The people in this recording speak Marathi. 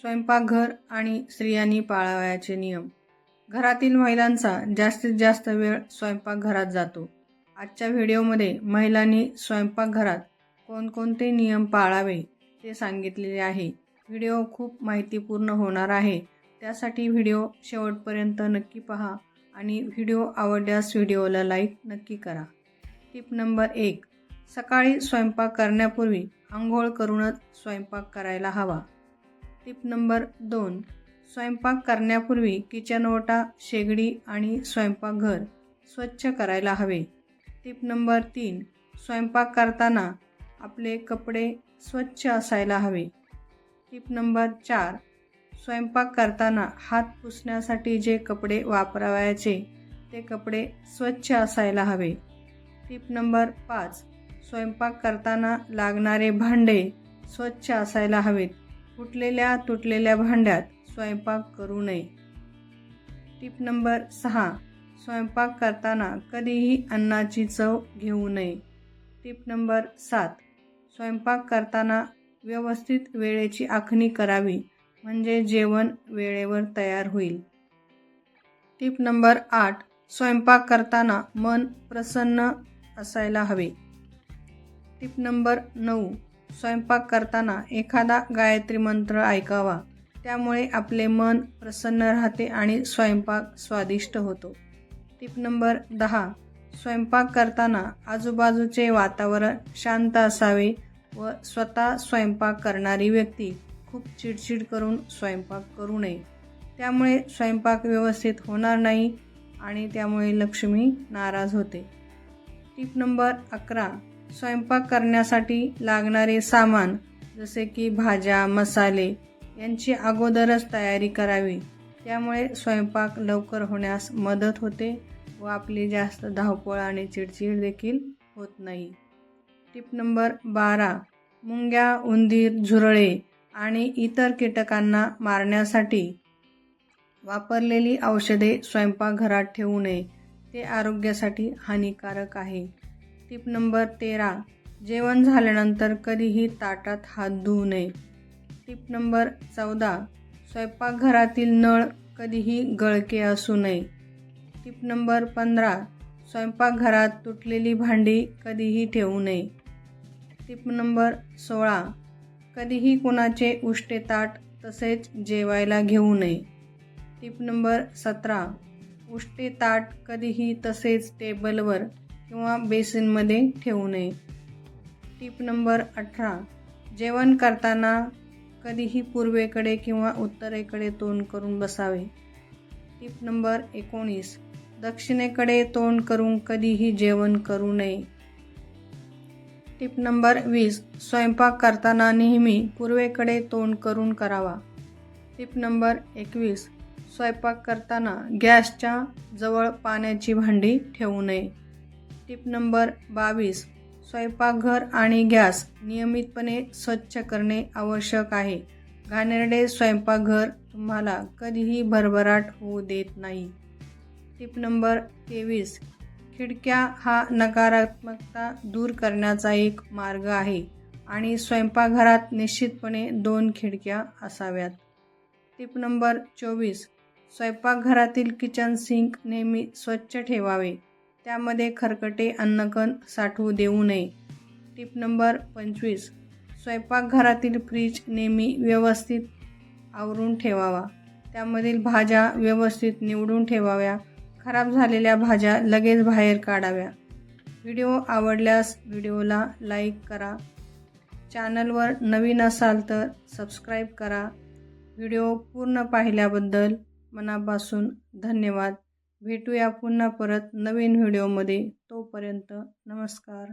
स्वयंपाकघर आणि स्त्रियांनी पाळावयाचे नियम. घरातील महिलांचा जास्तीत जास्त वेळ स्वयंपाकघरात जातो. आजच्या व्हिडिओमध्ये महिलांनी स्वयंपाकघरात कोणकोणते नियम पाळावे ते सांगितलेले आहे. व्हिडिओ खूप माहितीपूर्ण होणार आहे. त्यासाठी व्हिडिओ शेवटपर्यंत नक्की पहा आणि व्हिडिओ आवडल्यास व्हिडिओला लाईक नक्की करा. टिप नंबर एक सकाळी स्वयंपाक करण्यापूर्वी आंघोळ करूनच स्वयंपाक करायला हवा. टिप नंबर दोन. स्वयंपाक करण्यापूर्वी किचन ओटा शेगडी आणि स्वयंपाकघर स्वच्छ करायला हवे. टिप नंबर तीन. स्वयंपाक करताना आपले कपडे स्वच्छ असायला हवे. टिप नंबर चार. स्वयंपाक करताना हात पुसण्यासाठी जे कपडे वापरावयाचे ते कपडे स्वच्छ असायला हवे. टिप नंबर पाच. स्वयंपाक करताना लागणारे भांडे स्वच्छ असायला हवेत. फुटलेल्या तुटलेल्या भांड्यात स्वयंपाक करू नये. टिप नंबर सहा. स्वयंपाक करताना कधीही अन्नाची चव घेऊ नये. टिप नंबर सात. स्वयंपाक करताना व्यवस्थित वेळेची आखणी करावी म्हणजे जेवण वेळेवर तयार होईल. टिप नंबर आठ. स्वयंपाक करताना मन प्रसन्न असायला हवे. टिप नंबर नऊ. स्वयंपाक करताना एखादा गायत्री मंत्र ऐकावा. त्यामुळे आपले मन प्रसन्न राहते आणि स्वयंपाक स्वादिष्ट होतो. टिप नंबर दहा. स्वयंपाक करताना आजूबाजूचे वातावरण शांत असावे व स्वतः स्वयंपाक करणारी व्यक्ती खूप चिडचिड करून स्वयंपाक करू नये. त्यामुळे स्वयंपाक व्यवस्थित होणार नाही आणि त्यामुळे लक्ष्मी नाराज होते. टिप नंबर अकरा. स्वयंपाक करण्यासाठी लागणारे सामान जसे की भाज्या मसाले यांची अगोदरच तयारी करावी. त्यामुळे स्वयंपाक लवकर होण्यास मदत होते व आपली जास्त धावपळ आणि चिडचिड देखील होत नाही. टिप नंबर बारा. मुंग्या उंदीर झुरळे आणि इतर कीटकांना मारण्यासाठी वापरलेली औषधे स्वयंपाकघरात ठेवू नये. ते आरोग्यासाठी हानिकारक आहे. टिप नंबर तेरा. जेवण झाल्यानंतर कधीही ताटात हात धुवू नये. टिप नंबर चौदा. स्वयंपाकघरातील नळ कधीही गळके असू नये. टिप नंबर पंधरा. स्वयंपाकघरात तुटलेली भांडी कधीही ठेवू नये. टिप नंबर सोळा. कधीही कोणाचे उष्टे ताट तसेच जेवायला घेऊ नये. टिप नंबर सतरा. उष्टे ताट कधीही तसेच टेबलवर किंवा बेसिनमध्ये ठेवू नये. टिप नंबर अठरा. जेवण करताना कधीही पूर्वेकडे किंवा उत्तरेकडे तोंड करून बसावे. टिप नंबर एकोणीस. दक्षिणेकडे तोंड करून कधीही जेवण करू नये. टिप नंबर वीस. स्वयंपाक करताना नेहमी पूर्वेकडे तोंड करून करावा. टिप नंबर एकवीस. स्वयंपाक करताना गॅसच्या जवळ पाण्याची भांडी ठेवू नये. टिप नंबर बावीस. स्वयंपाकघर आणि गॅस नियमितपणे स्वच्छ करणे आवश्यक आहे. घाणेरडे स्वयंपाकघर तुम्हाला कधीही भरभराट होऊ देत नाही. टिप नंबर तेवीस. खिडक्या हा नकारात्मकता दूर करण्याचा एक मार्ग आहे आणि स्वयंपाकघरात निश्चितपणे दोन खिडक्या असाव्यात. टिप नंबर चोवीस. स्वयंपाकघरातील किचन सिंक नेहमी स्वच्छ ठेवावे. त्यामध्ये खरकटे अन्नकण साठवू देऊ नये. टिप नंबर पंचवीस. स्वयंपाकघरातील फ्रीज नेहमी व्यवस्थित आवरून ठेवावा. त्यामधील भाज्या व्यवस्थित निवडून ठेवाव्या. खराब झालेल्या भाज्या लगेच बाहेर काढाव्या. व्हिडिओ आवडल्यास व्हिडिओला लाईक करा. चॅनलवर नवीन असाल तर सबस्क्राईब करा. व्हिडिओ पूर्ण पाहिल्याबद्दल मनापासून धन्यवाद. भेटूया पुन्हा परत नवीन व्हिडिओमध्ये. तोपर्यंत नमस्कार.